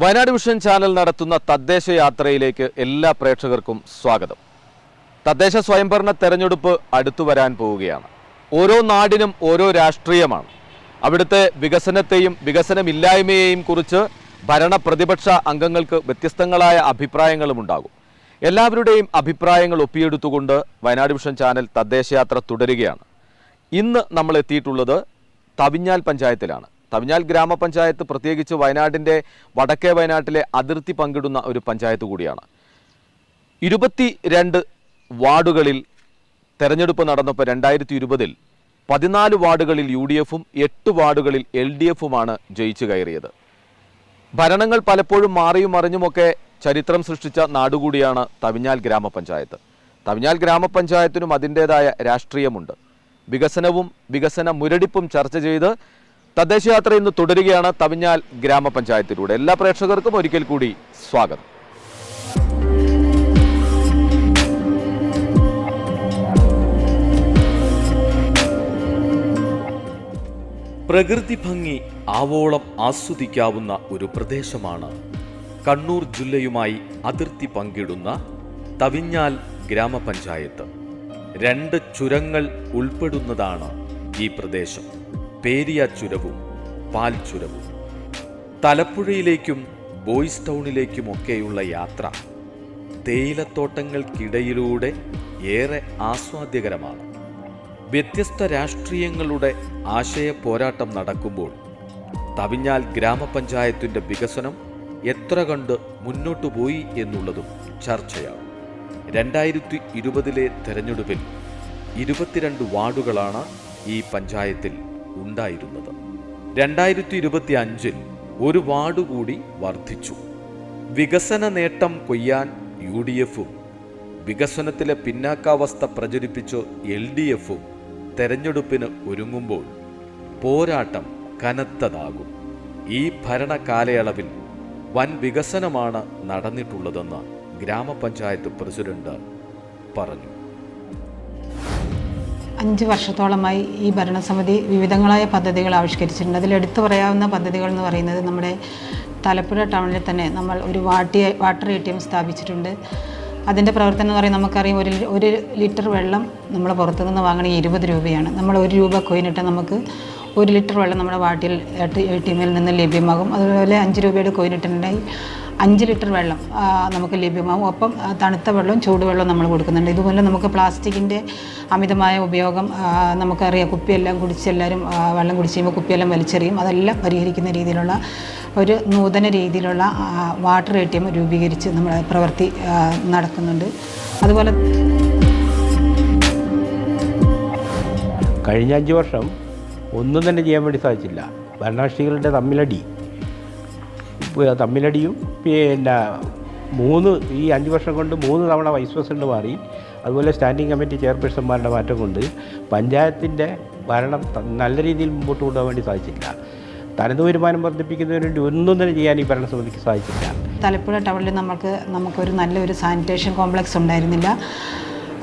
Wayanad vision channel നടത്തുന്ന തദ്ദേശ യാത്രയിലേക്ക് എല്ലാ പ്രേക്ഷകർക്കും സ്വാഗതം. തദ്ദേശ സ്വയംഭരണ തെരഞ്ഞെടുപ്പ് അടുത്തു വരാൻ പോവുകയാണ്. ഓരോ നാടിനും ഓരോ രാഷ്ട്രീയമാണ്. അവിടുത്തെ വികസനത്തെയും വികസനമില്ലായ്മയെയും കുറിച്ച് ഭരണ പ്രതിപക്ഷ അംഗങ്ങൾക്ക് വ്യത്യസ്തങ്ങളായ അഭിപ്രായങ്ങളും ഉണ്ടാകും. എല്ലാവരുടെയും അഭിപ്രായങ്ങൾ ഒപ്പിയെടുത്തുകൊണ്ട് വയനാട് വിഷൻ ചാനൽ തദ്ദേശയാത്ര തുടരുകയാണ്. ഇന്ന് നമ്മൾ എത്തിയിട്ടുള്ളത് തവിഞ്ഞാൽ പഞ്ചായത്തിലാണ്. തവിഞ്ഞാൽ ഗ്രാമപഞ്ചായത്ത് പ്രത്യേകിച്ച് വയനാടിന്റെ വടക്കേ വയനാട്ടിലെ അതിർത്തി പങ്കിടുന്ന ഒരു പഞ്ചായത്ത് കൂടിയാണ്. ഇരുപത്തി രണ്ട് വാർഡുകളിൽ തെരഞ്ഞെടുപ്പ് നടന്നപ്പോൾ രണ്ടായിരത്തി ഇരുപതിൽ പതിനാല് വാർഡുകളിൽ യു ഡി എഫും എട്ട് വാർഡുകളിൽ എൽ ഡി എഫുമാണ് ജയിച്ചു കയറിയത്. ഭരണങ്ങൾ പലപ്പോഴും മാറിയും മറിഞ്ഞുമൊക്കെ ചരിത്രം സൃഷ്ടിച്ച നാടുകൂടിയാണ് തവിഞ്ഞാൽ ഗ്രാമപഞ്ചായത്ത്. തവിഞ്ഞാൽ ഗ്രാമപഞ്ചായത്തിനും അതിന്റേതായ രാഷ്ട്രീയമുണ്ട്. വികസനവും വികസന മുരടിപ്പും ചർച്ച ചെയ്ത് തദ്ദേശയാത്ര ഇന്ന് തുടരുകയാണ് തവിഞ്ഞാൽ ഗ്രാമപഞ്ചായത്തിലൂടെ. എല്ലാ പ്രേക്ഷകർക്കും ഒരിക്കൽ കൂടി സ്വാഗതം. പ്രകൃതി ഭംഗി ആവോളം ആസ്വദിക്കാവുന്ന ഒരു പ്രദേശമാണ്. കണ്ണൂർ ജില്ലയുമായി അതിർത്തി പങ്കിടുന്ന തവിഞ്ഞാൽ ഗ്രാമപഞ്ചായത്ത്. രണ്ട് ചുരങ്ങൾ ഉൾപ്പെടുന്നതാണ് ഈ പ്രദേശം. പേരിയ ചുരവും പാൽ ചുരവും. തലപ്പുഴയിലേക്കും ബോയ്സ് ടൗണിലേക്കുമൊക്കെയുള്ള യാത്ര തേയിലത്തോട്ടങ്ങൾക്കിടയിലൂടെ ഏറെ ആസ്വാദ്യകരമാണ്. വ്യത്യസ്ത രാഷ്ട്രീയങ്ങളുടെ ആശയ പോരാട്ടം നടക്കുമ്പോൾ തവിഞ്ഞാൽ ഗ്രാമപഞ്ചായത്തിന്റെ വികസനം എത്ര കണ്ട് മുന്നോട്ടു പോയി എന്നുള്ളതും ചർച്ചയാണ് രണ്ടായിരത്തി ഇരുപതിലെ തെരഞ്ഞെടുപ്പിൽ ഇരുപത്തിരണ്ട് വാർഡുകളാണ് ഈ പഞ്ചായത്തിൽ ഉണ്ടായിരുന്നത്. രണ്ടായിരത്തി ഇരുപത്തി അഞ്ചിൽ ഒരു വാർഡ് കൂടി വർദ്ധിച്ചു. വികസന നേട്ടം കൊയ്യാൻ യു ഡി എഫും വികസനത്തിലെ പിന്നാക്കാവസ്ഥ പ്രചരിപ്പിച്ച് എൽ ഡി എഫും തെരഞ്ഞെടുപ്പിന് ഒരുങ്ങുമ്പോൾ പോരാട്ടം കനത്തതാകും. ഈ ഭരണകാലയളവിൽ വൻ വികസനമാണ് നടന്നിട്ടുള്ളതെന്ന് ഗ്രാമപഞ്ചായത്ത് പ്രസിഡന്റ് പറഞ്ഞു. അഞ്ച് വർഷത്തോളമായി ഈ ഭരണസമിതി വിവിധങ്ങളായ പദ്ധതികൾ ആവിഷ്കരിച്ചിട്ടുണ്ട്. അതിൽ എടുത്തു പറയാവുന്ന പദ്ധതികൾ എന്ന് പറയുന്നത് നമ്മുടെ തലപ്പുഴ ടൗണിൽ തന്നെ നമ്മൾ ഒരു വാട്ടി വാട്ടർ എ ടി എം സ്ഥാപിച്ചിട്ടുണ്ട്. അതിന്റെ പ്രവർത്തനം എന്ന് പറയുന്നത് നമുക്കറിയാം ഒരു ഒരു ലിറ്റർ വെള്ളം നമ്മൾ പുറത്തുനിന്ന് വാങ്ങണമെങ്കിൽ ഇരുപത് രൂപയാണ്. നമ്മൾ ഒരു രൂപ കോയിനിട്ട് നമുക്ക് ഒരു ലിറ്റർ വെള്ളം നമ്മുടെ വാട്ടിൽ എ ടി എമ്മിൽ നിന്ന് ലഭ്യമാകും. അതുപോലെ അഞ്ച് രൂപയുടെ കോയിനിട്ടുണ്ടെങ്കിൽ അഞ്ച് ലിറ്റർ വെള്ളം നമുക്ക് ലഭ്യമാകും ഒപ്പം തണുത്ത വെള്ളവും ചൂടുവെള്ളവും നമ്മൾ കൊടുക്കുന്നുണ്ട്. ഇതുപോലെ നമുക്ക് പ്ലാസ്റ്റിക്കിന്റെ അമിതമായ ഉപയോഗം നമുക്കറിയാം. കുപ്പിയെല്ലാം കുടിച്ച് എല്ലാവരും വെള്ളം കുടിച്ച് കഴിയുമ്പോൾ കുപ്പിയെല്ലാം വലിച്ചെറിയും. അതെല്ലാം പരിഹരിക്കുന്ന രീതിയിലുള്ള ഒരു നൂതന രീതിയിലുള്ള വാട്ടർ എ ടി എം രൂപീകരിച്ച് നമ്മൾ പ്രവൃത്തി നടക്കുന്നുണ്ട്. അതുപോലെ കഴിഞ്ഞ അഞ്ച് വർഷം ഒന്നും തന്നെ ചെയ്യാൻ വേണ്ടി സാധിച്ചില്ല. ഭരണകക്ഷികളുടെ തമ്മിലടി. തമ്മിലടിയും. പിന്നെ മൂന്ന് ഈ അഞ്ച് വർഷം കൊണ്ട് മൂന്ന് തവണ വൈസ് പ്രസിഡന്റ് മാറി. അതുപോലെ സ്റ്റാൻഡിംഗ് കമ്മിറ്റി ചെയർപേഴ്സന്മാരുടെ മാറ്റം കൊണ്ട് പഞ്ചായത്തിന്റെ ഭരണം നല്ല രീതിയിൽ മുമ്പോട്ട് കൊണ്ടുപോകാൻ വേണ്ടി സാധിച്ചില്ല തനത് വരുമാനം വർദ്ധിപ്പിക്കുന്നതിന് വേണ്ടി ഒന്നും തന്നെ ചെയ്യാൻ ഈ ഭരണസമിതിക്ക് സാധിച്ചില്ല തലപ്പുഴ ടൗണിൽ നമുക്ക് നമുക്കൊരു നല്ലൊരു സാനിറ്റേഷൻ കോംപ്ലക്സ് ഉണ്ടായിരുന്നില്ല.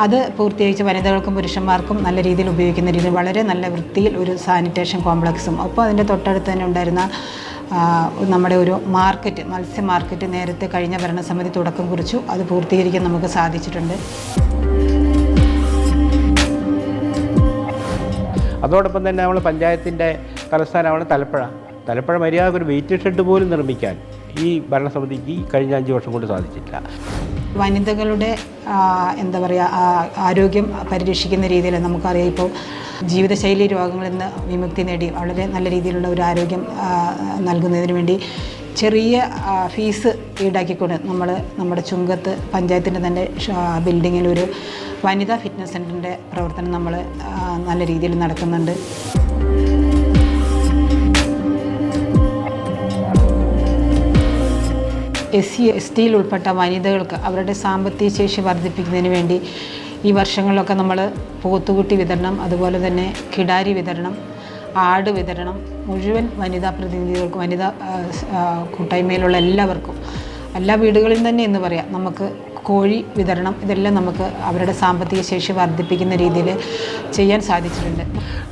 അത് പൂർത്തീകരിച്ച് വനിതകൾക്കും പുരുഷന്മാർക്കും നല്ല രീതിയിൽ ഉപയോഗിക്കുന്ന രീതിയിൽ വളരെ നല്ല വൃത്തിയിൽ ഒരു സാനിറ്റേഷൻ കോംപ്ലക്സും. ഒപ്പം അതിന്റെ തൊട്ടടുത്ത് തന്നെ ഉണ്ടായിരുന്ന നമ്മുടെ ഒരു മാർക്കറ്റ് മത്സ്യ മാർക്കറ്റ് നേരത്തെ കഴിഞ്ഞ ഭരണസമിതി തുടക്കം കുറിച്ചു. അത് പൂർത്തീകരിക്കാൻ നമുക്ക് സാധിച്ചിട്ടുണ്ട്. അതോടൊപ്പം തന്നെ നമ്മൾ പഞ്ചായത്തിന്റെ തലസ്ഥാനമാണ് തലപ്പുഴ. തലപ്പുഴ മര്യാദ ഒരു വെയിറ്റ് ഷെഡ് പോലും നിർമ്മിക്കാൻ ഈ ഭരണസമിതിക്ക് കഴിഞ്ഞ അഞ്ച് വർഷം കൊണ്ട് സാധിച്ചില്ല വനിതകളുടെ എന്താ പറയുക ആരോഗ്യം പരിരക്ഷിക്കുന്ന രീതിയിൽ നമുക്കറിയാം ഇപ്പോൾ ജീവിതശൈലി രോഗങ്ങളിൽ നിന്ന് വിമുക്തി നേടി വളരെ നല്ല രീതിയിലുള്ള ഒരു ആരോഗ്യം നൽകുന്നതിന് വേണ്ടി ചെറിയ ഫീസ് ഈടാക്കിക്കൊണ്ട് നമ്മൾ നമ്മുടെ ചുങ്കത്ത് പഞ്ചായത്തിന്റെ തന്നെ ബിൽഡിങ്ങിലൊരു വനിതാ ഫിറ്റ്നസ് സെന്ററിന്റെ പ്രവർത്തനം നമ്മൾ നല്ല രീതിയിൽ നടക്കുന്നുണ്ട്. എസ് സി എസ് ടിയിൽ ഉൾപ്പെട്ട വനിതകൾക്ക് അവരുടെ സാമ്പത്തിക ശേഷി വർദ്ധിപ്പിക്കുന്നതിന് വേണ്ടി ഈ വർഷങ്ങളിലൊക്കെ നമ്മൾ പോത്തുകുട്ടി വിതരണം അതുപോലെ തന്നെ കിടാരി വിതരണം ആട് വിതരണം മുഴുവൻ വനിതാ പ്രതിനിധികൾക്കും വനിതാ കൂട്ടായ്മയിലുള്ള എല്ലാവർക്കും എല്ലാ വീടുകളിൽ തന്നെ എന്ന് പറയാം നമുക്ക് കോഴി വിതരണം ഇതെല്ലാം നമുക്ക് അവരുടെ സാമ്പത്തിക ശേഷി വർദ്ധിപ്പിക്കുന്ന രീതിയിൽ ചെയ്യാൻ സാധിച്ചിട്ടുണ്ട്.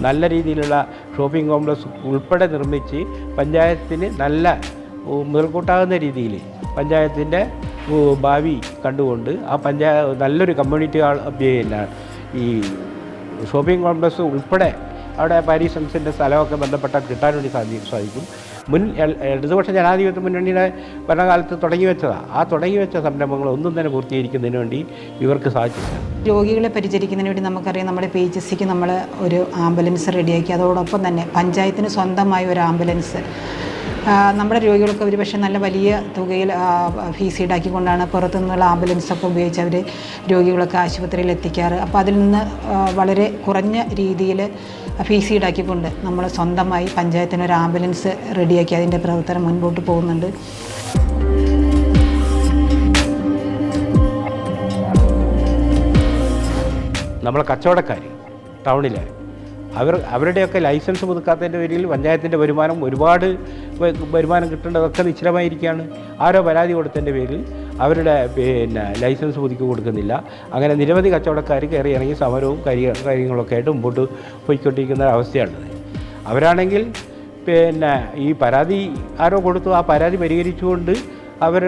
നല്ല രീതിയിലുള്ള ഷോപ്പിംഗ് കോംപ്ലക്സ് ഉൾപ്പെടെ നിർമ്മിച്ച് പഞ്ചായത്തിന് നല്ല മുതൽക്കൂട്ടാകുന്ന രീതിയിൽ പഞ്ചായത്തിന്റെ ഭാവി കണ്ടുകൊണ്ട് ആ പഞ്ചായ നല്ലൊരു കമ്മ്യൂണിറ്റി പിന്നെ ഈ ഷോപ്പിംഗ് കോംപ്ലക്സ് ഉൾപ്പെടെ അവിടെ പാരീസൺസിന്റെ സ്ഥലമൊക്കെ ബന്ധപ്പെട്ട കിട്ടാൻ വേണ്ടി സാധി സാധിക്കും. മുൻ ഇടതുപക്ഷ ജനാധിപത്യ മുന്നണിയുടെ ഭരണകാലത്ത് തുടങ്ങി വെച്ചതാണ് ആ തുടങ്ങി വെച്ച സംരംഭങ്ങൾ ഒന്നും തന്നെ പൂർത്തീകരിക്കുന്നതിന് വേണ്ടി ഇവർക്ക് സാധിച്ചില്ല. രോഗികളെ പരിചരിക്കുന്നതിന് വേണ്ടി നമുക്കറിയാം നമ്മുടെ പി എച്ച് സിക്ക് നമ്മൾ ഒരു ആംബുലൻസ് റെഡിയാക്കി. അതോടൊപ്പം തന്നെ പഞ്ചായത്തിന് സ്വന്തമായ ഒരു ആംബുലൻസ് നമ്മുടെ രോഗികൾക്ക് ഒരു പക്ഷേ നല്ല വലിയ തുകയിൽ ഫീസ് ഈടാക്കിക്കൊണ്ടാണ് പുറത്തു നിന്നുള്ള ആംബുലൻസൊക്കെ ഉപയോഗിച്ച് അവർ രോഗികളൊക്കെ ആശുപത്രിയിൽ എത്തിക്കാറ്. അപ്പോൾ അതിൽ നിന്ന് വളരെ കുറഞ്ഞ രീതിയിൽ ഫീസ് ഈടാക്കിക്കൊണ്ട് നമ്മൾ സ്വന്തമായി പഞ്ചായത്തിന് ഒരു ആംബുലൻസ് റെഡിയാക്കി അതിന്റെ പ്രവർത്തനം മുൻപോട്ട് പോകുന്നുണ്ട്. നമ്മളെ കച്ചവടക്കാർ ടൗണിലെ അവർ അവരുടെയൊക്കെ ലൈസൻസ് പുതുക്കാത്തതിന്റെ പേരിൽ പഞ്ചായത്തിന്റെ വരുമാനം ഒരുപാട് വരുമാനം കിട്ടേണ്ടതൊക്കെ നിശ്ചലമായിരിക്കുകയാണ്. ആരോ പരാതി കൊടുത്തതിന്റെ പേരിൽ അവരുടെ പിന്നെ ലൈസൻസ് പുതുക്കി കൊടുക്കുന്നില്ല. അങ്ങനെ നിരവധി കച്ചവടക്കാർ കയറി ഇറങ്ങി സമരവും കാര്യ കാര്യങ്ങളൊക്കെ ആയിട്ട് മുമ്പോട്ട് പോയിക്കൊണ്ടിരിക്കുന്ന അവസ്ഥയാണുള്ളത് അവരാണെങ്കിൽ പിന്നെ ഈ പരാതി ആരോ കൊടുത്തു. ആ പരാതി പരിഹരിച്ചുകൊണ്ട് അവർ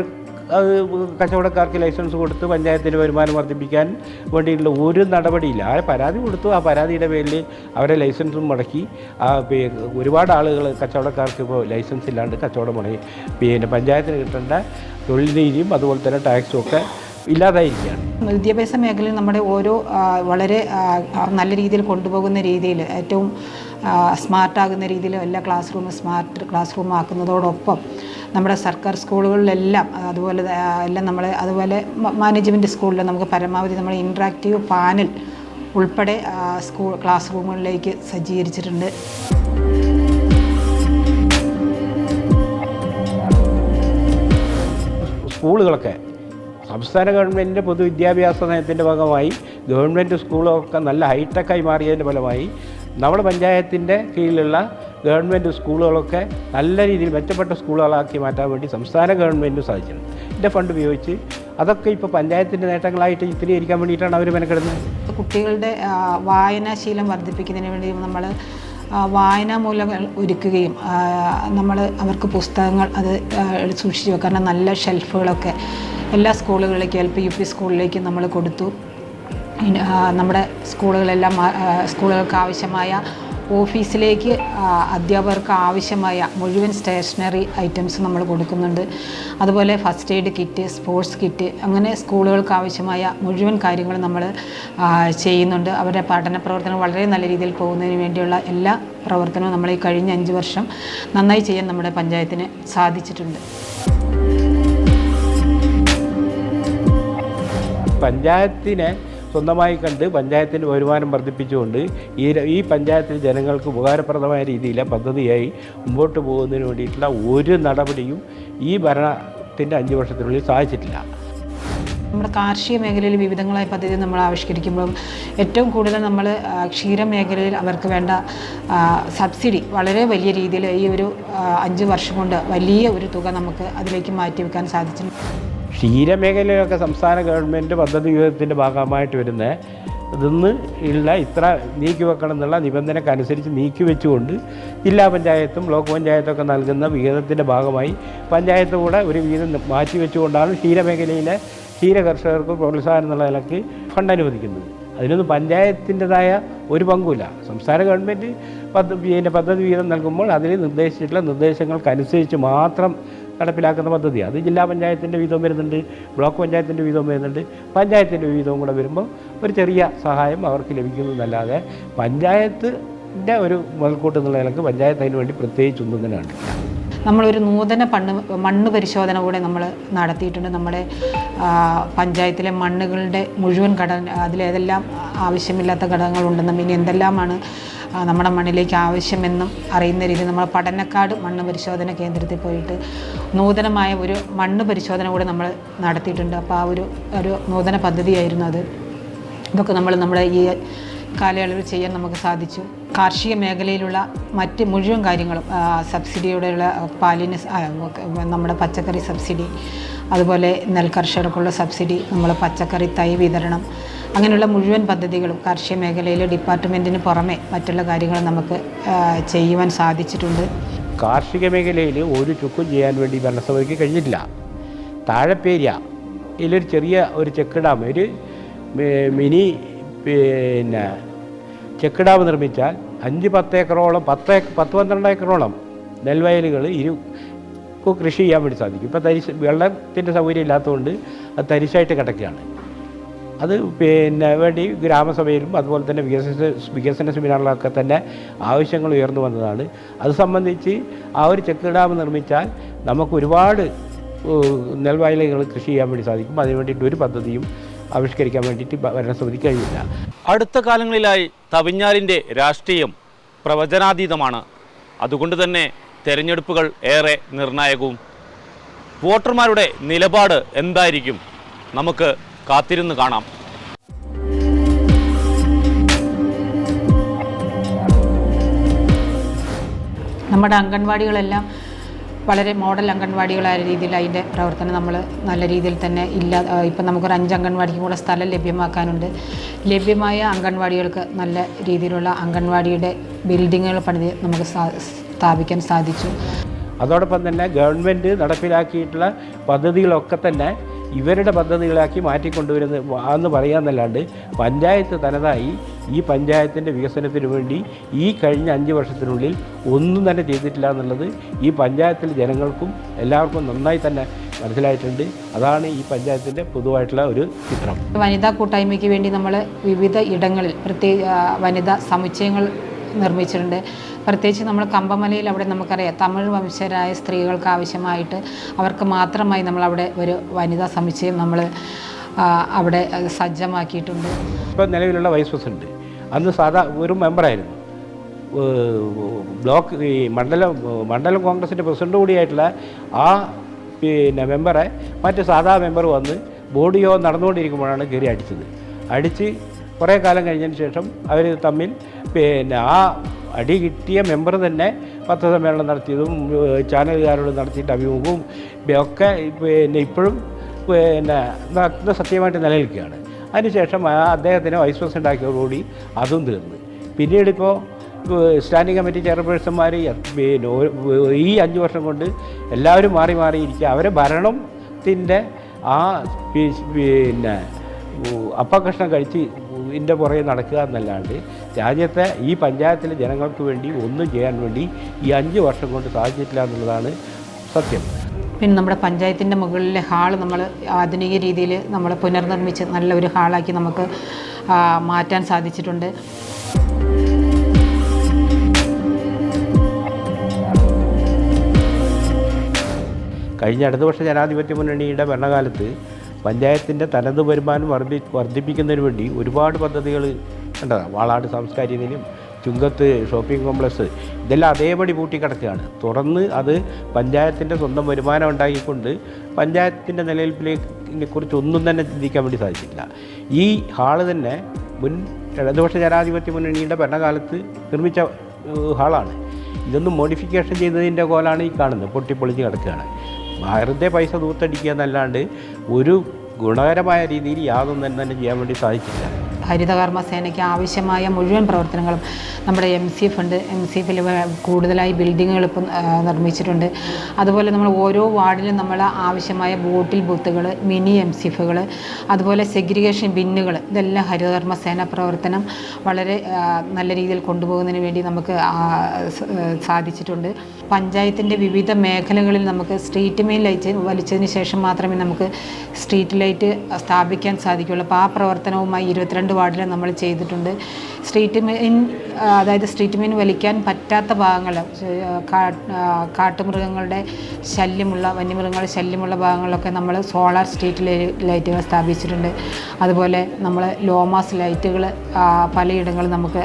കച്ചവടക്കാർക്ക് ലൈസൻസ് കൊടുത്ത് പഞ്ചായത്തിന്റെ വരുമാനം വർദ്ധിപ്പിക്കാൻ വേണ്ടിയിട്ടുള്ള ഒരു നടപടിയില്ല. ആ പരാതി കൊടുത്തു. ആ പരാതിയുടെ പേരിൽ അവരെ ലൈസൻസും മുടക്കി. ഒരുപാട് ആളുകൾ കച്ചവടക്കാർക്ക് ഇപ്പോൾ ലൈസൻസ് ഇല്ലാണ്ട് കച്ചവടം മുടങ്ങി. പിന്നെ പഞ്ചായത്തിന് കിട്ടേണ്ട തൊഴിൽ അതുപോലെ തന്നെ ടാക്സും ഒക്കെ ഇല്ലാതായിരിക്കുകയാണ്. വിദ്യാഭ്യാസ മേഖലയിൽ നമ്മുടെ ഓരോ വളരെ നല്ല രീതിയിൽ കൊണ്ടുപോകുന്ന രീതിയിൽ ഏറ്റവും സ്മാർട്ടാകുന്ന രീതിയിൽ എല്ലാ ക്ലാസ് റൂമും സ്മാർട്ട് ക്ലാസ് റൂം ആക്കുന്നതോടൊപ്പം നമ്മുടെ സർക്കാർ സ്കൂളുകളിലെല്ലാം അതുപോലെ എല്ലാം നമ്മൾ അതുപോലെ മാനേജ്മെന്റ് സ്കൂളിൽ നമുക്ക് പരമാവധി നമ്മൾ ഇൻട്രാക്റ്റീവ് പാനൽ ഉൾപ്പെടെ സ്കൂൾ ക്ലാസ് റൂമുകളിലേക്ക് സജ്ജീകരിച്ചിട്ടുണ്ട്. സ്കൂളുകളൊക്കെ സംസ്ഥാന ഗവൺമെന്റിന്റെ പൊതുവിദ്യാഭ്യാസ നയത്തിന്റെ ഭാഗമായി ഗവൺമെന്റ് സ്കൂളൊക്കെ നല്ല ഹൈടെക്കായി മാറിയതിന്റെ ഫലമായി നമ്മുടെ പഞ്ചായത്തിന്റെ കീഴിലുള്ള ഗവൺമെന്റ് സ്കൂളുകളൊക്കെ നല്ല രീതിയിൽ മെച്ചപ്പെട്ട സ്കൂളുകളാക്കി മാറ്റാൻ വേണ്ടി സംസ്ഥാന ഗവൺമെന്റ് സാധിച്ചിട്ടുണ്ട്. ഇതിന്റെ ഫണ്ട് ഉപയോഗിച്ച് അതൊക്കെ ഇപ്പോൾ പഞ്ചായത്തിന്റെ നേട്ടങ്ങളായിട്ട് ചിത്രീകരിക്കാൻ വേണ്ടിയിട്ടാണ് അവർ മെനക്കെടുന്നത്. കുട്ടികളുടെ വായനാശീലം വർദ്ധിപ്പിക്കുന്നതിന് വേണ്ടി നമ്മൾ വായനാ മൂലങ്ങൾ ഒരുക്കുകയും നമ്മൾ അവർക്ക് പുസ്തകങ്ങൾ അത് സൂക്ഷിച്ച് വെക്കാൻ നല്ല ഷെൽഫുകളൊക്കെ എല്ലാ സ്കൂളുകളിലേക്കും എൽ പി യു പി സ്കൂളിലേക്കും നമ്മൾ കൊടുത്തു. നമ്മുടെ സ്കൂളുകളെല്ലാം സ്കൂളുകൾക്ക് ആവശ്യമായ ഓഫീസിലേക്ക് അധ്യാപകർക്ക് ആവശ്യമായ മുഴുവൻ സ്റ്റേഷനറി ഐറ്റംസ് നമ്മൾ കൊടുക്കുന്നുണ്ട്. അതുപോലെ first aid kit sports kit അങ്ങനെ സ്കൂളുകൾക്ക് ആവശ്യമായ മുഴുവൻ കാര്യങ്ങളും നമ്മൾ ചെയ്യുന്നുണ്ട്. അവരുടെ പഠന പ്രവർത്തനം വളരെ നല്ല രീതിയിൽ പോകുന്നതിന് വേണ്ടിയുള്ള എല്ലാ പ്രവർത്തനവും നമ്മൾ ഈ കഴിഞ്ഞ അഞ്ച് വർഷം നന്നായി ചെയ്യാൻ നമ്മുടെ പഞ്ചായത്തിന് സാധിച്ചിട്ടുണ്ട്. പഞ്ചായത്തിനെ സ്വന്തമായി കണ്ട് പഞ്ചായത്തിന്റെ വരുമാനം വർദ്ധിപ്പിച്ചുകൊണ്ട് ഈ ഈ പഞ്ചായത്തിൽ ജനങ്ങൾക്ക് ഉപകാരപ്രദമായ രീതിയിലെ പദ്ധതിയായി മുമ്പോട്ട് പോകുന്നതിന് വേണ്ടിയിട്ടുള്ള ഒരു നടപടിയും ഈ ഭരണത്തിന്റെ അഞ്ച് വർഷത്തിനുള്ളിൽ സാധിച്ചിട്ടില്ല. നമ്മുടെ കാർഷിക മേഖലയിൽ വിവിധങ്ങളായ പദ്ധതി നമ്മൾ ആവിഷ്കരിക്കുമ്പോഴും ഏറ്റവും കൂടുതൽ നമ്മൾ ക്ഷീരമേഖലയിൽ അവർക്ക് വേണ്ട സബ്സിഡി വളരെ വലിയ രീതിയിൽ ഈ ഒരു അഞ്ച് വർഷം കൊണ്ട് വലിയ ഒരു തുക നമുക്ക് അതിലേക്ക് മാറ്റിവെക്കാൻ സാധിച്ചിട്ടുണ്ട്. ക്ഷീരമേഖലയിലൊക്കെ സംസ്ഥാന ഗവൺമെന്റ് പദ്ധതി വിഹിതത്തിന്റെ ഭാഗമായിട്ട് വരുന്ന ഇതൊന്ന് ഉള്ള ഇത്ര നീക്കി വെക്കണം എന്നുള്ള നിബന്ധനക്കനുസരിച്ച് നീക്കി വെച്ചുകൊണ്ട് ജില്ലാ പഞ്ചായത്തും ബ്ലോക്ക് പഞ്ചായത്തൊക്കെ നൽകുന്ന വിഹിതത്തിന്റെ ഭാഗമായി പഞ്ചായത്ത് കൂടെ ഒരു വിഹിതം മാറ്റി വെച്ചുകൊണ്ടാണ് ക്ഷീരമേഖലയിലെ ക്ഷീര കർഷകർക്ക് പ്രോത്സാഹനം എന്നുള്ള നിലയ്ക്ക് ഫണ്ട് അനുവദിക്കുന്നത്. അതിനൊന്നും പഞ്ചായത്തിന്റെതായ ഒരു പങ്കുമില്ല. സംസ്ഥാന ഗവൺമെന്റ് പദ്ധതി പദ്ധതി വിഹിതം നൽകുമ്പോൾ അതിൽ നിർദ്ദേശിച്ചിട്ടുള്ള നിർദ്ദേശങ്ങൾക്കനുസരിച്ച് മാത്രം നടപ്പിലാക്കുന്ന പദ്ധതിയാണ് അത് ജില്ലാ പഞ്ചായത്തിന്റെ വീതം വരുന്നുണ്ട് ബ്ലോക്ക് പഞ്ചായത്തിന്റെ വീതം വരുന്നുണ്ട്. പഞ്ചായത്തിന്റെ വീതവും കൂടെ വരുമ്പോൾ ഒരു ചെറിയ സഹായം അവർക്ക് ലഭിക്കുന്നതല്ലാതെ പഞ്ചായത്തിന്റെ ഒരു മുതൽക്കൂട്ട് എന്നുള്ള നിലയ്ക്ക് പഞ്ചായത്ത് അതിന് വേണ്ടി പ്രത്യേകിച്ചൊന്നും തന്നെ തന്നെയാണ് നമ്മളൊരു നൂതന പണ്ണ് മണ്ണ് പരിശോധന കൂടെ നമ്മൾ നടത്തിയിട്ടുണ്ട്. നമ്മുടെ പഞ്ചായത്തിലെ മണ്ണുകളുടെ മുഴുവൻ ഘടന അതിലേതെല്ലാം ആവശ്യമില്ലാത്ത ഘടകങ്ങളുണ്ടെന്നും ഇനി എന്തെല്ലാമാണ് നമ്മുടെ മണ്ണിലേക്ക് ആവശ്യമെന്നും അറിയുന്ന രീതിയിൽ നമ്മൾ പഠനക്കാട് മണ്ണ് പരിശോധന കേന്ദ്രത്തിൽ പോയിട്ട് നൂതനമായ ഒരു മണ്ണ് പരിശോധന കൂടെ നമ്മൾ നടത്തിയിട്ടുണ്ട്. അപ്പോൾ ആ ഒരു ഒരു നൂതന പദ്ധതിയായിരുന്നു അത്. ഇതൊക്കെ നമ്മൾ നമ്മുടെ ഈ കാലയളവിൽ ചെയ്യാൻ നമുക്ക് സാധിച്ചു. കാർഷിക മേഖലയിലുള്ള മറ്റ് മുഴുവൻ കാര്യങ്ങളും സബ്സിഡിയോടെയുള്ള പാലിന് നമ്മുടെ പച്ചക്കറി സബ്സിഡി അതുപോലെ നെൽകർഷകർക്കുള്ള സബ്സിഡി നമ്മൾ പച്ചക്കറി തൈ വിതരണം അങ്ങനെയുള്ള മുഴുവൻ പദ്ധതികളും കാർഷിക മേഖലയിൽ ഡിപ്പാർട്ട്മെന്റിന് പുറമെ മറ്റുള്ള കാര്യങ്ങൾ നമുക്ക് ചെയ്യുവാൻ സാധിച്ചിട്ടുണ്ട്. കാർഷിക മേഖലയിൽ ഒരു ചുക്കും ചെയ്യാൻ വേണ്ടി ഭരണസഭയ്ക്ക് കഴിഞ്ഞിട്ടില്ല. താഴെപ്പേരിയ ഇതിലൊരു ചെറിയ ഒരു ചെക്ക് ഡാം ഒരു മിനി പിന്നെ ചെക്ക് ഡാം നിർമ്മിച്ചാൽ അഞ്ച് പത്ത് ഏക്കറോളം പത്ത് പത്ത് പന്ത്രണ്ട് ഏക്കറോളം നെൽവയലുകൾ ഇരു ക്ക് കൃഷി ചെയ്യാൻ വേണ്ടി സാധിക്കും. ഇപ്പോൾ തരിശ് വെള്ളത്തിന്റെ സൗകര്യം ഇല്ലാത്തതുകൊണ്ട് അത് തരിശായിട്ട് കിടക്കുകയാണ്. അത് പിന്നെ വേണ്ടി ഗ്രാമസഭയിലും അതുപോലെ തന്നെ വികസന വികസന സെമിനാറിലൊക്കെ തന്നെ ആവശ്യങ്ങൾ ഉയർന്നു വന്നതാണ്. അത് സംബന്ധിച്ച് ആ ഒരു ചെക്ക് ഡാം നിർമ്മിച്ചാൽ നമുക്ക് ഒരുപാട് നെൽവയലുകൾ കൃഷി ചെയ്യാൻ വേണ്ടി സാധിക്കും. അതിന് വേണ്ടിയിട്ട് ഒരു പദ്ധതിയും ആവിഷ്കരിക്കാൻ വേണ്ടിയിട്ട് ഭരണസമിതി കഴിയില്ല അടുത്ത കാലങ്ങളിലായി തവിഞ്ഞാലിന്റെ രാഷ്ട്രീയം പ്രവചനാതീതമാണ്. അതുകൊണ്ട് തന്നെ തെരഞ്ഞെടുപ്പുകൾ ഏറെ നിർണായകവും. വോട്ടർമാരുടെ നിലപാട് എന്തായിരിക്കും? നമുക്ക് കാത്തിരുന്ന് കാണാം. നമ്മുടെ അംഗൻവാടികളെല്ലാം വളരെ മോഡൽ അംഗൻവാടികളായ രീതിയിൽ അതിന്റെ പ്രവർത്തനം നമ്മൾ നല്ല രീതിയിൽ തന്നെ ഇല്ല ഇപ്പം നമുക്കൊരു അഞ്ച് അംഗൻവാടിക്കും കൂടെ സ്ഥലം ലഭ്യമാക്കാനുണ്ട്. ലഭ്യമായ അംഗൻവാടികൾക്ക് നല്ല രീതിയിലുള്ള അംഗൻവാടിയുടെ ബിൽഡിങ്ങുകൾ പണിത് നമുക്ക് സ്ഥാപിക്കാൻ സാധിച്ചു. അതോടൊപ്പം തന്നെ ഗവൺമെന്റ് നടപ്പിലാക്കിയിട്ടുള്ള പദ്ധതികളൊക്കെ തന്നെ ഇവരുടെ പദ്ധതികളാക്കി മാറ്റിക്കൊണ്ടുവരുന്ന എന്ന് പറയാമെന്നല്ലാണ്ട് പഞ്ചായത്ത് തനതായി ഈ പഞ്ചായത്തിന്റെ വികസനത്തിന് വേണ്ടി ഈ കഴിഞ്ഞ അഞ്ച് വർഷത്തിനുള്ളിൽ ഒന്നും തന്നെ ചെയ്തിട്ടില്ല എന്നുള്ളത് ഈ പഞ്ചായത്തിലെ ജനങ്ങൾക്കും എല്ലാവർക്കും നന്നായി തന്നെ മനസ്സിലായിട്ടുണ്ട്. അതാണ് ഈ പഞ്ചായത്തിന്റെ പൊതുവായിട്ടുള്ള ഒരു ചിത്രം. വനിതാ കൂട്ടായ്മയ്ക്ക് വേണ്ടി നമ്മൾ വിവിധ ഇടങ്ങളിൽ പ്രത്യേക വനിതാ സമുച്ചയങ്ങൾ നിർമ്മിച്ചിട്ടുണ്ട്. പ്രത്യേകിച്ച് നമ്മൾ കമ്പമലയിൽ അവിടെ നമുക്കറിയാം തമിഴ് വംശരായ സ്ത്രീകൾക്ക് ആവശ്യമായിട്ട് അവർക്ക് മാത്രമായി നമ്മളവിടെ ഒരു വനിതാ സമുച്ചയം നമ്മൾ അവിടെ സജ്ജമാക്കിയിട്ടുണ്ട്. ഇപ്പോൾ നിലവിലുള്ള വൈസ് പ്രസിഡന്റ് അന്ന് സാധാ ഒരു മെമ്പറായിരുന്നു ബ്ലോക്ക് ഈ മണ്ഡലം മണ്ഡലം കോൺഗ്രസിന്റെ പ്രസിഡന്റ് കൂടിയായിട്ടുള്ള ആ പിന്നെ മെമ്പറെ മറ്റ് സാധാ മെമ്പർ വന്ന് ബോർഡ് യോഗം നടന്നുകൊണ്ടിരിക്കുമ്പോഴാണ് കയറി അടിച്ചത്. അടിച്ച് കുറേ കാലം കഴിഞ്ഞതിന് ശേഷം അവർ തമ്മിൽ പിന്നെ ആ അടി കിട്ടിയ മെമ്പർ തന്നെ പത്രസമ്മേളനം നടത്തിയതും ചാനലുകാരോട് നടത്തിയിട്ട് അഭിമുഖവും ഒക്കെ പിന്നെ ഇപ്പോഴും പിന്നെ സത്യമായിട്ട് നിലനിൽക്കുകയാണ്. അതിനുശേഷം അദ്ദേഹത്തിന് വൈസ് പ്രസിഡന്റാക്കിയതോടുകൂടി അതും തീർന്നു. പിന്നീട് ഇപ്പോൾ സ്റ്റാൻഡിംഗ് കമ്മിറ്റി ചെയർപേഴ്സന്മാർ ഈ അഞ്ച് വർഷം കൊണ്ട് എല്ലാവരും മാറി മാറിയിരിക്കുക അവരെ ഭരണത്തിന്റെ ആ പിന്നെ അപ്പകഷ്ണം കഴിച്ച് ഇതിന്റെ പുറകെ നടക്കുക എന്നല്ലാണ്ട് രാജ്യത്തെ ഈ പഞ്ചായത്തിലെ ജനങ്ങൾക്ക് വേണ്ടി ഒന്നും ചെയ്യാൻ വേണ്ടി ഈ അഞ്ച് വർഷം കൊണ്ട് സാധിച്ചിട്ടില്ല എന്നുള്ളതാണ് സത്യം. പിന്നെ നമ്മുടെ പഞ്ചായത്തിന്റെ മുകളിലെ ഹാൾ നമ്മൾ ആധുനിക രീതിയിൽ നമ്മൾ പുനർനിർമ്മിച്ച് നല്ലൊരു ഹാളാക്കി നമുക്ക് മാറ്റാൻ സാധിച്ചിട്ടുണ്ട്. കഴിഞ്ഞ അടുത്ത വർഷം ജനാധിപത്യ മുന്നണിയുടെ ഭരണകാലത്ത് പഞ്ചായത്തിന്റെ തനത് വരുമാനം വർദ്ധി വർദ്ധിപ്പിക്കുന്നതിന് വേണ്ടി ഒരുപാട് പദ്ധതികൾ കണ്ടതാണ്. വാളാട് സാംസ്കാരിക നിലയം ചുങ്കത്ത് ഷോപ്പിംഗ് കോംപ്ലക്സ് ഇതെല്ലാം അതേപടി പൂട്ടിക്കിടക്കുകയാണ്. തുറന്ന് അത് പഞ്ചായത്തിന്റെ സ്വന്തം വരുമാനം ഉണ്ടാക്കിക്കൊണ്ട് പഞ്ചായത്തിന്റെ നിലനിൽപ്പിനെ കുറിച്ച് ഒന്നും തന്നെ ചിന്തിക്കാൻ വേണ്ടി സാധിച്ചില്ല ഈ ഹാൾ തന്നെ മുൻ ഇടതുപക്ഷ ജനാധിപത്യ മുന്നണിയുടെ ഭരണകാലത്ത് നിർമ്മിച്ച ഹാളാണ്. ഇതൊന്നും മോഡിഫിക്കേഷൻ ചെയ്തതിന്റെ കോലാണ് ഈ കാണുന്നത്. പൊട്ടിപ്പൊളിച്ച് കിടക്കുകയാണ്. വെറുതെ പൈസ ദൂത്തടിക്കുക എന്നല്ലാണ്ട് ഒരു ഗുണകരമായ രീതിയിൽ യാതൊന്നും തന്നെ ചെയ്യാൻ വേണ്ടി സാധിച്ചില്ല ഹരിതകർമ്മ സേനയ്ക്ക് ആവശ്യമായ മുഴുവൻ പ്രവർത്തനങ്ങളും നമ്മുടെ എം സി എഫ് ഉണ്ട്. എം സി എഫിൽ കൂടുതലായി ബിൽഡിങ്ങുകൾ ഇപ്പം നിർമ്മിച്ചിട്ടുണ്ട്. അതുപോലെ നമ്മൾ ഓരോ വാർഡിലും നമ്മൾ ആവശ്യമായ ബോട്ടിൽ ബൂത്തുകൾ മിനി എം സി എഫുകൾ അതുപോലെ സെഗ്രിഗേഷൻ ബിന്നുകൾ ഇതെല്ലാം ഹരിതകർമ്മ സേന പ്രവർത്തനം വളരെ നല്ല രീതിയിൽ കൊണ്ടുപോകുന്നതിന് വേണ്ടി നമുക്ക് സാധിച്ചിട്ടുണ്ട്. പഞ്ചായത്തിന്റെ വിവിധ മേഖലകളിൽ നമുക്ക് സ്ട്രീറ്റ് മെയിൻ ലൈറ്റ് വലിച്ചതിന് ശേഷം മാത്രമേ നമുക്ക് സ്ട്രീറ്റ് ലൈറ്റ് സ്ഥാപിക്കാൻ സാധിക്കുകയുള്ളൂ. അപ്പോൾ ആ പ്രവർത്തനവുമായി ഇരുപത്തിരണ്ട് വാർഡിൽ നമ്മൾ ചെയ്തിട്ടുണ്ട്. സ്ട്രീറ്റ് മീൻ അതായത് സ്ട്രീറ്റ് മീൻ വലിക്കാൻ പറ്റാത്ത ഭാഗങ്ങൾ കാട്ടുമൃഗങ്ങളുടെ ശല്യമുള്ള വന്യമൃഗങ്ങളുടെ ശല്യമുള്ള ഭാഗങ്ങളിലൊക്കെ നമ്മൾ സോളാർ സ്ട്രീറ്റ് ലൈറ്റുകൾ സ്ഥാപിച്ചിട്ടുണ്ട്. അതുപോലെ നമ്മൾ ലോമാസ് ലൈറ്റുകൾ പലയിടങ്ങളിൽ നമുക്ക്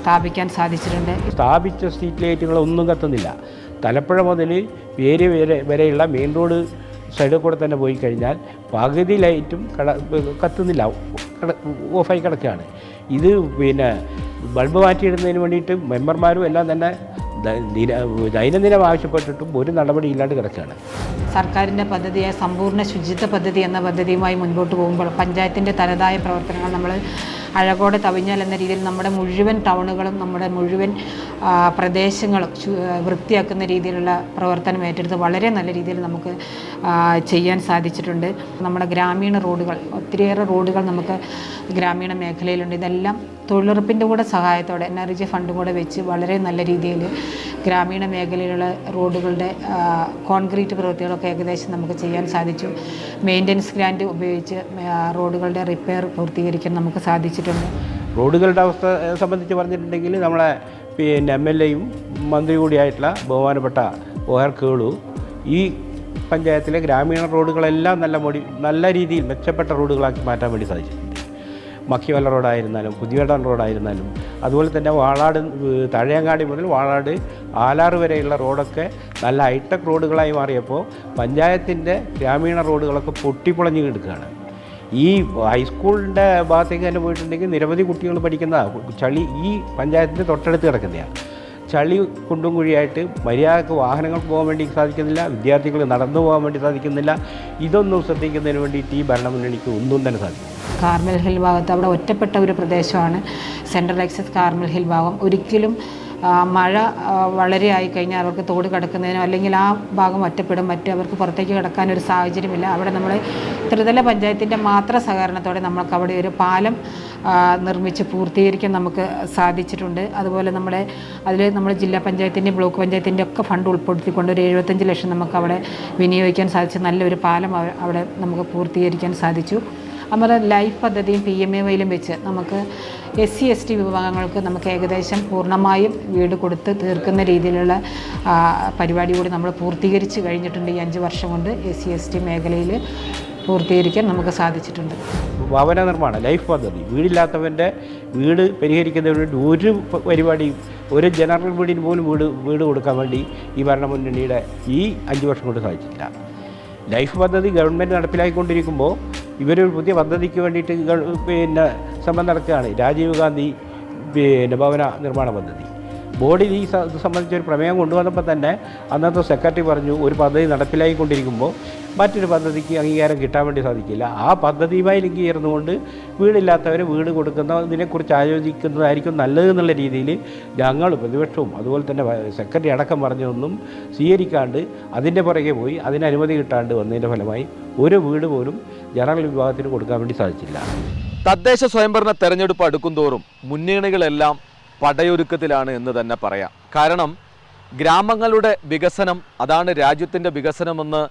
സ്ഥാപിക്കാൻ സാധിച്ചിട്ടുണ്ട്. സ്ഥാപിച്ച സ്ട്രീറ്റ് ലൈറ്റുകൾ ഒന്നും കത്തുന്നില്ല. തലപ്പുഴ മുതൽ വേര് വരെ വരെയുള്ള മെയിൻ റോഡ് സൈഡിൽ കൂടെ തന്നെ പോയി കഴിഞ്ഞാൽ പകുതി ലൈറ്റും കട കത്തുന്നില്ല. ഓഫായി കിടക്കുകയാണ്. ഇത് പിന്നെ ബൾബ് മാറ്റിയിടുന്നതിന് വേണ്ടിയിട്ട് മെമ്പർമാരും എല്ലാം തന്നെ ദൈനംദിനം ആവശ്യപ്പെട്ടിട്ടും ഒരു നടപടി ഇല്ലാണ്ട് കിടക്കുകയാണ്. സർക്കാരിന്റെ പദ്ധതിയായ സമ്പൂർണ ശുചിത്വ പദ്ധതി എന്ന പദ്ധതിയുമായി മുൻപോട്ട് പോകുമ്പോൾ പഞ്ചായത്തിന്റെ തനതായ പ്രവർത്തനങ്ങൾ നമ്മൾ അഴകോട് തവിഞ്ഞാൽ എന്ന രീതിയിൽ നമ്മുടെ മുഴുവൻ ടൗണുകളും നമ്മുടെ മുഴുവൻ പ്രദേശങ്ങളും വൃത്തിയാക്കുന്ന രീതിയിലുള്ള പ്രവർത്തനം ഏറ്റെടുത്ത് വളരെ നല്ല രീതിയിൽ നമുക്ക് ചെയ്യാൻ സാധിച്ചിട്ടുണ്ട്. നമ്മുടെ ഗ്രാമീണ റോഡുകൾ ഒത്തിരിയേറെ റോഡുകൾ നമുക്ക് ഗ്രാമീണ മേഖലയിലുണ്ട്. ഇതെല്ലാം തൊഴിലുറപ്പിന്റെ കൂടെ സഹായത്തോടെ എൻ ആർ ജി ഫണ്ടും കൂടെ വെച്ച് വളരെ നല്ല രീതിയിൽ ഗ്രാമീണ മേഖലയിലുള്ള റോഡുകളുടെ കോൺക്രീറ്റ് പ്രവൃത്തികളൊക്കെ ഏകദേശം നമുക്ക് ചെയ്യാൻ സാധിച്ചു. മെയിന്റനൻസ് ഗ്രാൻഡ് ഉപയോഗിച്ച് റോഡുകളുടെ റിപ്പയർ പൂർത്തീകരിക്കാൻ നമുക്ക് സാധിച്ചിട്ടുണ്ട്. റോഡുകളുടെ അവസ്ഥ സംബന്ധിച്ച് പറഞ്ഞിട്ടുണ്ടെങ്കിൽ നമ്മളെ പിന്നെ എം എൽ എയും മന്ത്രി കൂടിയായിട്ടുള്ള ബഹുമാനപ്പെട്ട ഓഹർ കേളു ഈ പഞ്ചായത്തിലെ ഗ്രാമീണ റോഡുകളെല്ലാം നല്ല മൊടി നല്ല രീതിയിൽ മെച്ചപ്പെട്ട റോഡുകളാക്കി മാറ്റാൻ വേണ്ടി സാധിച്ചിട്ടുണ്ട് മക്കിവല റോഡായിരുന്നാലും പുതിയടൻ റോഡായിരുന്നാലും അതുപോലെ തന്നെ വാളാട് തഴയങ്ങാടി മുതൽ വാളാട് ആലാറ് വരെയുള്ള റോഡൊക്കെ നല്ല ഹൈടെക് റോഡുകളായി മാറിയപ്പോൾ പഞ്ചായത്തിന്റെ ഗ്രാമീണ റോഡുകളൊക്കെ പൊട്ടിപ്പൊളഞ്ഞ് കിടക്കുകയാണ്. ഈ ഹൈസ്കൂളിന്റെ ഭാഗത്തേക്ക് തന്നെ പോയിട്ടുണ്ടെങ്കിൽ നിരവധി കുട്ടികൾ പഠിക്കുന്ന ചളി ഈ പഞ്ചായത്തിന്റെ തൊട്ടടുത്ത് കിടക്കുന്നതാണ്. ചളി കുണ്ടും കുഴിയായിട്ട് മര്യാദയ്ക്ക് വാഹനങ്ങൾ പോകാൻ വേണ്ടി സാധിക്കുന്നില്ല വിദ്യാർത്ഥികൾ നടന്നു പോകാൻ വേണ്ടി സാധിക്കുന്നില്ല. ഇതൊന്നും ശ്രദ്ധിക്കുന്നതിന് വേണ്ടിയിട്ട് ഈ ഭരണമുന്നണിക്ക് ഒന്നും തന്നെ സാധിക്കും കാർമൽ ഹിൽ ഭാഗത്ത്. അവിടെ ഒറ്റപ്പെട്ട ഒരു പ്രദേശമാണ് സെൻട്രൽ എക്സസ് കാർമൽ ഹിൽ ഭാഗം. ഒരിക്കലും മഴ വളരെ ആയി കഴിഞ്ഞാൽ അവർക്ക് തോട് കിടക്കുന്നതിനോ അല്ലെങ്കിൽ ആ ഭാഗം ഒറ്റപ്പെടും മറ്റ് അവർക്ക് പുറത്തേക്ക് കിടക്കാനൊരു സാഹചര്യമില്ല. അവിടെ നമ്മൾ ത്രിതല പഞ്ചായത്തിന്റെ മാത്രം സഹകരണത്തോടെ നമ്മൾക്ക് അവിടെ ഒരു പാലം നിർമ്മിച്ച് പൂർത്തീകരിക്കാൻ നമുക്ക് സാധിച്ചിട്ടുണ്ട്. അതുപോലെ നമ്മുടെ അതിൽ നമ്മൾ ജില്ലാ പഞ്ചായത്തിന്റെ ബ്ലോക്ക് പഞ്ചായത്തിന്റെ ഒക്കെ ഫണ്ട് ഉൾപ്പെടുത്തിക്കൊണ്ട് ഒരു എഴുപത്തഞ്ച് ലക്ഷം നമുക്ക് അവിടെ വിനിയോഗിക്കാൻ സാധിച്ചു നല്ലൊരു പാലം അവിടെ നമുക്ക് പൂർത്തീകരിക്കാൻ സാധിച്ചു. നമ്മുടെ ലൈഫ് പദ്ധതിയും പി എം എ വൈയിലും വെച്ച് നമുക്ക് എസ് സി എസ് ടി വിഭാഗങ്ങൾക്ക് നമുക്ക് ഏകദേശം പൂർണമായും വീട് കൊടുത്ത് തീർക്കുന്ന രീതിയിലുള്ള പരിപാടി കൂടി നമ്മൾ പൂർത്തീകരിച്ച് കഴിഞ്ഞിട്ടുണ്ട് ഈ അഞ്ച് വർഷം കൊണ്ട് എസ് സി എസ് ടി മേഖലയിൽ പൂർത്തീകരിക്കാൻ നമുക്ക് സാധിച്ചിട്ടുണ്ട്. ഭവന നിർമ്മാണം ലൈഫ് പദ്ധതി വീടില്ലാത്തവന്റെ വീട് പരിഹരിക്കുന്നതിന് ഒരു പരിപാടി പരിപാടിയും ഒരു ജനറൽ വീടിന് പോലും വീട് വീട് കൊടുക്കാൻ വേണ്ടി ഈ ഭരണമുന്നണിയുടെ ഈ അഞ്ച് വർഷം കൊണ്ട് സാധിച്ചില്ല ലൈഫ് പദ്ധതി ഗവൺമെന്റ് നടപ്പിലാക്കിക്കൊണ്ടിരിക്കുമ്പോൾ ഇവരൊരു പുതിയ പദ്ധതിക്ക് വേണ്ടിയിട്ട് പിന്നെ ശ്രമം നടക്കുകയാണ്. രാജീവ് ഗാന്ധി പിന്നെ ഭവന നിർമ്മാണ പദ്ധതി. ബോർഡിൽ ഈ ഇത് സംബന്ധിച്ച് ഒരു പ്രമേയം കൊണ്ടുവന്നപ്പോൾ തന്നെ അന്നത്തെ സെക്രട്ടറി പറഞ്ഞു ഒരു പദ്ധതി നടപ്പിലാക്കിക്കൊണ്ടിരിക്കുമ്പോൾ മറ്റൊരു പദ്ധതിക്ക് അംഗീകാരം കിട്ടാൻ വേണ്ടി സാധിക്കില്ല. ആ പദ്ധതിയുമായി ലിങ്ക് ചേർന്നുകൊണ്ട് വീടില്ലാത്തവർ വീട് കൊടുക്കുന്ന ഇതിനെക്കുറിച്ച് ആലോചിക്കുന്നതായിരിക്കും നല്ലതെന്നുള്ള രീതിയിൽ ഞങ്ങൾ പ്രതിപക്ഷവും അതുപോലെ തന്നെ സെക്രട്ടറി അടക്കം പറഞ്ഞതൊന്നും സ്വീകരിക്കാണ്ട് അതിന്റെ പുറകെ പോയി അതിന് അനുമതി കിട്ടാണ്ട് വന്നതിന്റെ ഫലമായി ഒരു വീട് പോലും ജനറൽ വിഭാഗത്തിന് കൊടുക്കാൻ വേണ്ടി സാധിച്ചില്ല. തദ്ദേശ സ്വയംഭരണ തെരഞ്ഞെടുപ്പ് അടുക്കുംതോറും മുന്നണികളെല്ലാം പടയൊരുക്കത്തിലാണ് എന്ന് തന്നെ പറയാം. കാരണം ഗ്രാമങ്ങളുടെ വികസനം അതാണ് രാജ്യത്തിന്റെ വികസനമെന്ന്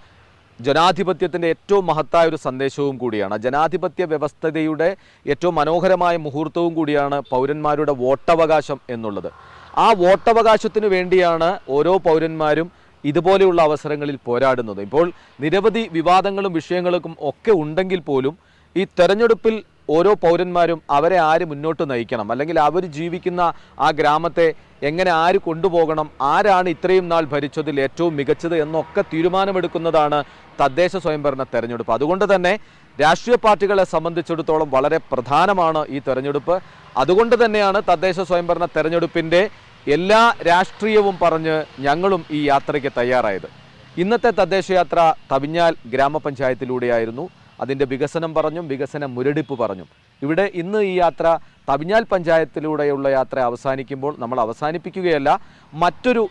ജനാധിപത്യത്തിന്റെ ഏറ്റവും മഹത്തായ ഒരു സന്ദേശവും കൂടിയാണ്. ജനാധിപത്യ വ്യവസ്ഥതയുടെ ഏറ്റവും മനോഹരമായ മുഹൂർത്തവും കൂടിയാണ് പൗരന്മാരുടെ വോട്ടവകാശം എന്നുള്ളത്. ആ വോട്ടവകാശത്തിന് വേണ്ടിയാണ് ഓരോ പൗരന്മാരും ഇതുപോലെയുള്ള അവസരങ്ങളിൽ പോരാടുന്നത്. ഇപ്പോൾ നിരവധി വിവാദങ്ങളും വിഷയങ്ങളും ഒക്കെ ഉണ്ടെങ്കിൽ പോലും ഈ തെരഞ്ഞെടുപ്പിൽ ഓരോ പൗരന്മാരും അവരെ ആര് മുന്നോട്ട് നയിക്കണം? അല്ലെങ്കിൽ അവർ ജീവിക്കുന്ന ആ ഗ്രാമത്തെ എങ്ങനെ ആര് കൊണ്ടുപോകണം? ആരാണ് ഇത്രയും നാൾ ഭരിച്ചതിൽ ഏറ്റവും മികച്ചത് എന്നൊക്കെ തീരുമാനമെടുക്കുന്നതാണ് തദ്ദേശ സ്വയംഭരണ തെരഞ്ഞെടുപ്പ്. അതുകൊണ്ട് തന്നെ രാഷ്ട്രീയ പാർട്ടികളെ സംബന്ധിച്ചിടത്തോളം വളരെ പ്രധാനമാണ് ഈ തെരഞ്ഞെടുപ്പ്. അതുകൊണ്ട് തന്നെയാണ് തദ്ദേശ സ്വയംഭരണ തെരഞ്ഞെടുപ്പിന്റെ എല്ലാ രാഷ്ട്രീയവും പറഞ്ഞ് ഞങ്ങളും ഈ യാത്രയ്ക്ക് തയ്യാറായത്. ഇന്നത്തെ തദ്ദേശയാത്ര തവിഞ്ഞാൽ ഗ്രാമപഞ്ചായത്തിലൂടെയായിരുന്നു. അതിന്റെ വികസനം പറഞ്ഞും വികസന മുരടിപ്പ് പറഞ്ഞും. ഇവിടെ ഇന്ന് ഈ യാത്ര തവിഞ്ഞാൽ പഞ്ചായത്തിലൂടെയുള്ള യാത്ര അവസാനിക്കുമ്പോൾ നമ്മൾ അവസാനിപ്പിക്കുകയല്ല മറ്റൊരു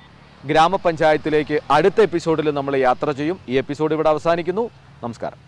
ഗ്രാമപഞ്ചായത്തിലേക്ക് അടുത്ത എപ്പിസോഡിൽ നമ്മൾ യാത്ര ചെയ്യും. ഈ എപ്പിസോഡ് ഇവിടെ അവസാനിക്കുന്നു. നമസ്കാരം.